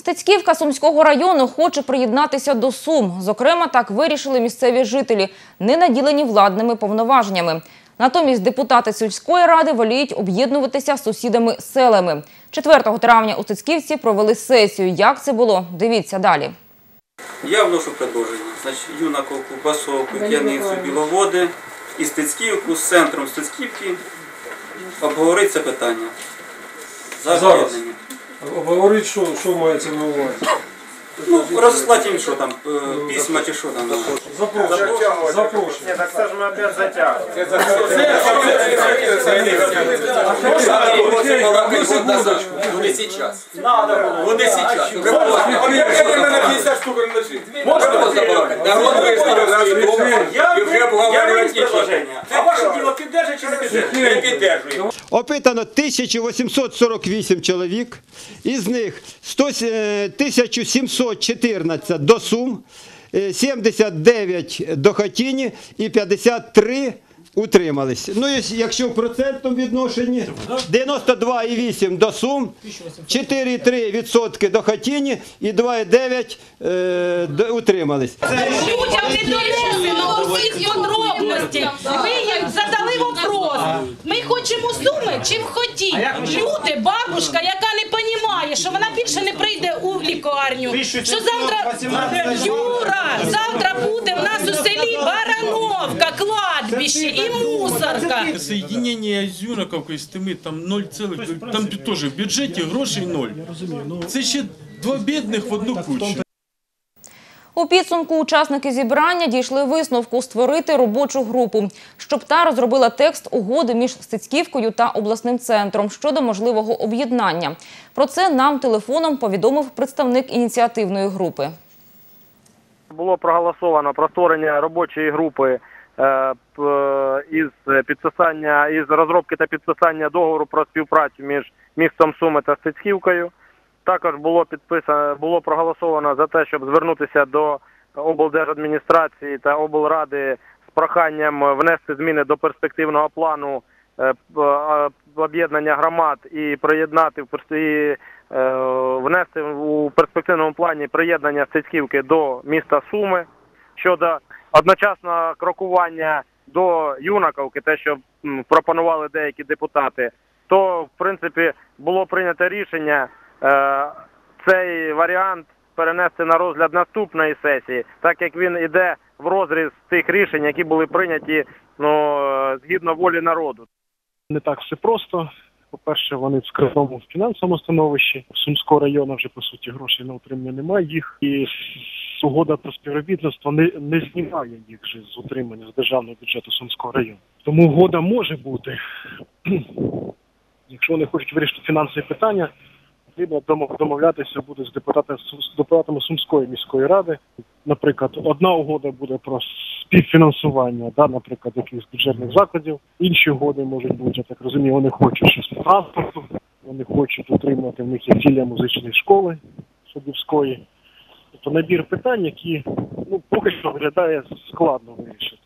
Стецьківка Сумського району хоче приєднатися до Сум. Зокрема, так вирішили місцеві жителі, не наділені владними повноваженнями. Натомість депутати сільської ради воліють об'єднуватися з сусідами селами. 4 травня у Стецьківці провели сесію. Як це було? Дивіться далі. Я вношу предложення. Значить, юнаковку, басовку, п'яницю, біловоди і Стецьківку з центром Стецьківки обговорити це питання. За об'єднання. Говорить, що, що мається на увазі. Ну, розслати їм, що там, е, письма чи що там. Запрошую. Запрошую. Нет, так скажем, мы опять затягиваем. Вони сейчас. Надо было. Вони сейчас. на 50 штук лежит. Можна забрати? Народ виставив свої думки Опитано 1848 чоловік, із них 100, е, 1714 до Сум, е, 79 до Хатіні і 53 утримались. Ну, якщо в процентному відношенні 92,8 до Сум, 4,3% до Хатіні і 2,9 е, утримались. Людям не донесено усіх подробностей. Ви суми чи в хоті? Люди, бабушка, яка не розуміє, що вона більше не прийде у лікарню. Що завтра Юра, завтра буде в нас у селі Барановка, кладбище і мусорка. Соєдинення з Юнаковкою з тими там 0, там теж в бюджеті грошей ноль. Це ще два бідних в одну кучу. У підсумку учасники зібрання дійшли висновку створити робочу групу, щоб та розробила текст угоди між Стецьківкою та обласним центром щодо можливого об'єднання. Про це нам телефоном повідомив представник ініціативної групи. Було проголосовано про створення робочої групи е, із підписання із розробки та підписання договору про співпрацю між містом Суми та Стецьківкою. Також було підписано, було проголосовано за те, щоб звернутися до облдержадміністрації та облради з проханням внести зміни до перспективного плану е, об'єднання громад і приєднати і, е, внести у перспективному плані приєднання Стецьківки до міста Суми щодо одночасного крокування до Юнаковки, те, що пропонували деякі депутати, то в принципі було прийнято рішення цей варіант перенести на розгляд наступної сесії, так як він іде в розріз тих рішень, які були прийняті ну, е, згідно волі народу. не так все просто. По-перше, вони в складному фінансовому становищі. Сумського району вже по суті грошей на утримання немає їх. І угода про співробітництво не, не знімає їх же з утримання з державного бюджету Сумського району. Тому угода може бути. Якщо вони хочуть вирішити фінансові питання, потрібно домовлятися буде з депутатами з депутатами Сумської міської ради. Наприклад, одна угода буде про співфінансування, да, наприклад, якихось бюджетних закладів. Інші угоди можуть бути, я так розумію, вони хочуть щось по транспорту, вони хочуть утримати в них є філія музичної школи Садівської. Тобто набір питань, які ну поки що виглядає складно вирішити.